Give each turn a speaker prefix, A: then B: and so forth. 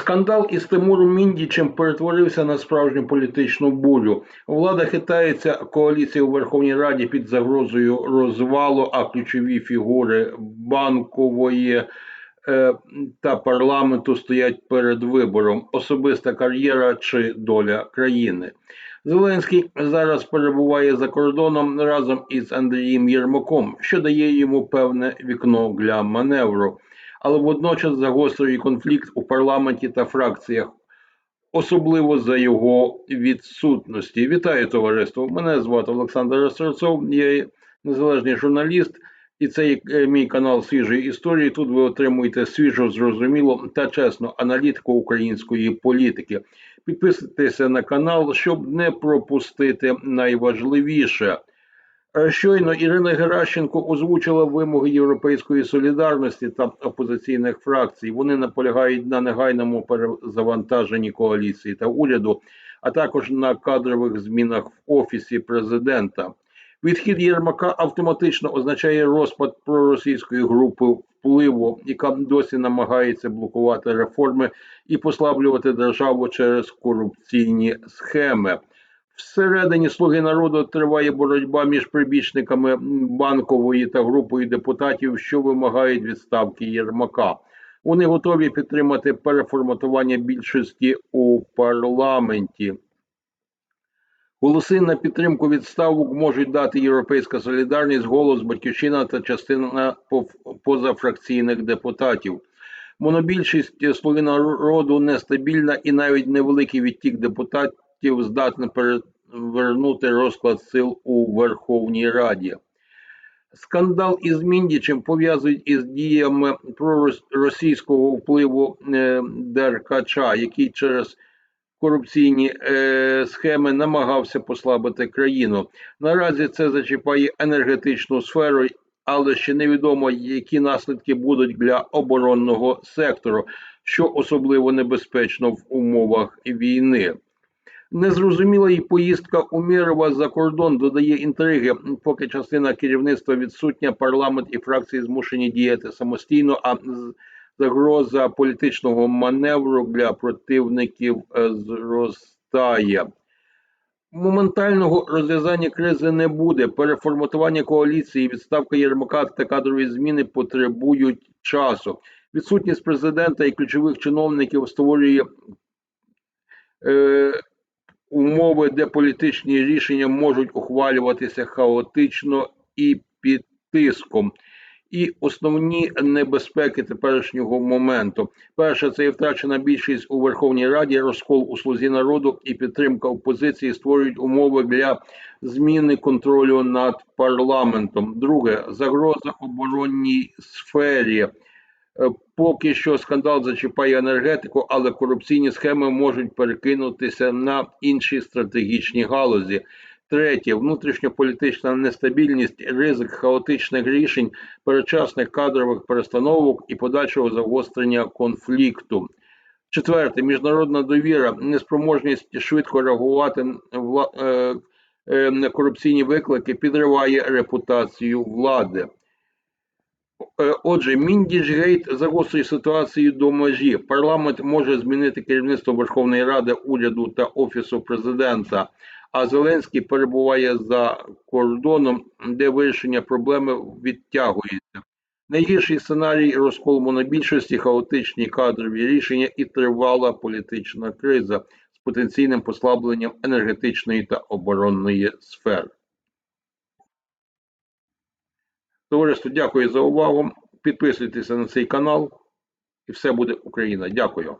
A: Скандал із Тимуром Міндічем перетворився на справжню політичну бурю. Влада хитається, коаліція у Верховній Раді під загрозою розвалу, а ключові фігури банкової е, та парламенту стоять перед вибором: особиста кар'єра чи доля країни. Зеленський зараз перебуває за кордоном разом із Андрієм Єрмаком, що дає йому певне вікно для маневру але водночас загострює конфлікт у парламенті та фракціях, особливо за його відсутності. Вітаю товариство! Мене звати Олександр Остерцов, я незалежний журналіст, і це е, мій канал свіжої історії. Тут ви отримуєте свіжо, зрозуміло та чесну аналітику української політики. Підписуйтеся на канал, щоб не пропустити найважливіше. Е, щойно Ірина Геращенко озвучила вимоги європейської солідарності та опозиційних фракцій. Вони наполягають на негайному перезавантаженні коаліції та уряду, а також на кадрових змінах в офісі президента. Відхід Єрмака автоматично означає розпад проросійської групи впливу, яка досі намагається блокувати реформи і послаблювати державу через корупційні схеми. Всередині Слуги народу триває боротьба між прибічниками банкової та групою депутатів, що вимагають відставки Єрмака. Вони готові підтримати переформатування більшості у парламенті. Голоси на підтримку відставок можуть дати Європейська солідарність, голос Батьківщина та частина позафракційних депутатів. Монобільшість слуги народу нестабільна і навіть невеликий відтік депутатів коштів здатне перевернути розклад сил у Верховній Раді. Скандал із Міндічем пов'язують із діями проросійського впливу е, Деркача, який через корупційні е, схеми намагався послабити країну. Наразі це зачіпає енергетичну сферу, але ще невідомо, які наслідки будуть для оборонного сектору, що особливо небезпечно в умовах війни. Незрозуміла і поїздка Умєрова за кордон додає інтриги, поки частина керівництва відсутня, парламент і фракції змушені діяти самостійно, а загроза політичного маневру для противників е, зростає. Моментального розв'язання кризи не буде. Переформатування коаліції, відставка Єрмака та кадрові зміни потребують часу. Відсутність президента і ключових чиновників створює. Е, умови, де політичні рішення можуть ухвалюватися хаотично і під тиском. І основні небезпеки теперішнього моменту. Перше, це і втрачена більшість у Верховній Раді, розкол у слузі народу і підтримка опозиції створюють умови для зміни контролю над парламентом. Друге загроза оборонній сфері. Поки що скандал зачіпає енергетику, але корупційні схеми можуть перекинутися на інші стратегічні галузі. Третє внутрішньополітична нестабільність, ризик хаотичних рішень, передчасних кадрових перестановок і подальшого загострення конфлікту. Четверте міжнародна довіра, неспроможність швидко реагувати е, е, на корупційні виклики підриває репутацію влади. Е, отже, Міндічгейт загострює ситуацію до межі. Парламент може змінити керівництво Верховної Ради, уряду та офісу президента. А Зеленський перебуває за кордоном, де вирішення проблеми відтягується. Найгірший сценарій розкол монобільшості, хаотичні кадрові рішення і тривала політична криза з потенційним послабленням енергетичної та оборонної сфер. Товариство, дякую за увагу. Підписуйтеся на цей канал, і все буде Україна. Дякую.